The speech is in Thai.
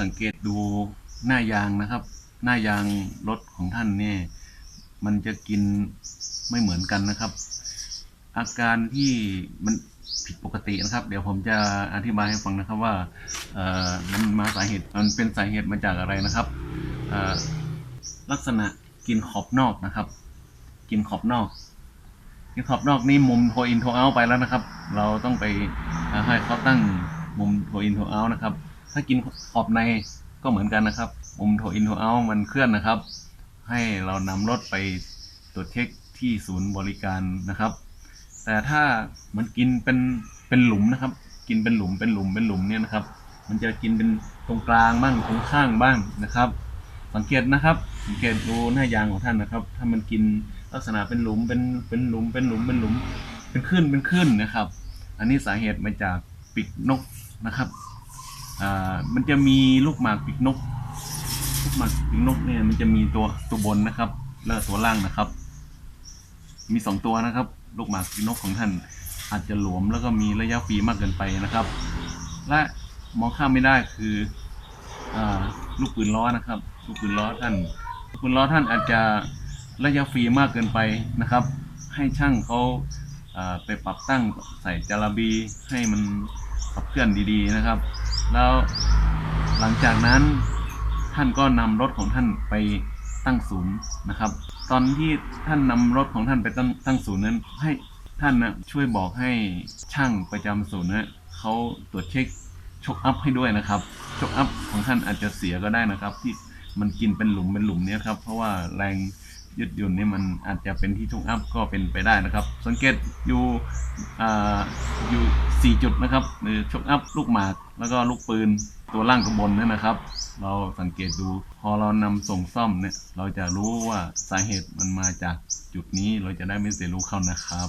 สังเกตดูหน้ายางนะครับ หน้ายางรถของท่านเนี่ยมันจะกินไม่เหมือนกันนะครับ อาการที่มันผิดปกตินะครับ เดี๋ยวผมจะอธิบายให้ฟังนะครับว่าเออมันมาสาเหตุมันเป็นสาเหตุมาจากอะไรนะครับลักษณะกินขอบนอกนะครับ กินขอบนอก กินขอบนอกนี่มุมโทอินโทเอาไปแล้วนะครับ เราต้องไปให้เขาตั้งมุมโทอินโทเอานะครับ ถ้ากินขอบในก็เหมือนกันนะครับมุมโทอินโทเอามันเคลื่อนนะครับ ให้เรานำรถไปตรวจเช็คที่ศูนย์บริการนะครับ แต่ถ้ามันกินเป็นเป็นหลุมนะครับ กินเป็นหลุมเป็นหลุมเป็นหลุมเนี่ยนะครับ มันจะกินเป็นตรงกลางบ้างตรงข้างบ้างนะครับ สังเกตนะครับ สังเกตดูหน้ายางของท่านนะครับ ถ้ามันกินลักษณะเป็นหลุมเป็นเป็นหลุมเป็นหลุมเป็นหลุม เป็นขึ้นเป็นขึ้นนะครับ อันนี้สาเหตุมาจากปีกนกนะครับ อ่ามันจะมีลูกหมากปีกนก ลูกหมากปีกนกเนี่ยมันจะมีตัวตัวบนนะครับ แล้วตัวล่างนะครับ มีสองตัวนะครับ ลูกหมากปีกนกของท่านอาจจะหลวมแล้วก็มีระยะฟีมากเกินไปนะครับ และมองข้ามไม่ได้คืออลูกปืนล้อนะครับ ลูกปืนล้อท่านลูกปืนล้อท่านอาจจะระยะฟรีมากเกินไปนะครับ ให้ช่างเขาาไปปรับตั้งใส่จาราบีให้มันขับเคลื่อนดีๆนะครับ แล้วหลังจากนั้นท่านก็นำรถของท่านไปตั้งศูนย์นะครับ ตอนที่ท่านนำรถของท่านไปตั้งตั้งศูนย์นั้น ให้ท่านนะช่วยบอกให้ช่างประจำศูนย์นะเขาตรวจเช็คชกอัพให้ด้วยนะครับชกอัพของท่านอาจจะเสียก็ได้นะครับ ที่มันกินเป็นหลุมเป็นหลุมเนี่ยครับ เพราะว่าแรงยืดหยุ่นนี่มันอาจจะเป็นที่ชกอัพก็เป็นไปได้นะครับ สังเกตอยู่อ่าอยู่สี่จุดนะครับหรือชกอัพลูกหมาก แล้วก็ลูกปืนตัวล่างข้างบนนี่นะครับ เราสังเกตดูพอเรานำส่งซ่อมเนี่ย เราจะรู้ว่าสาเหตุมันมาจากจุดนี้เราจะได้ไม่เสียรู้เข้านะครับ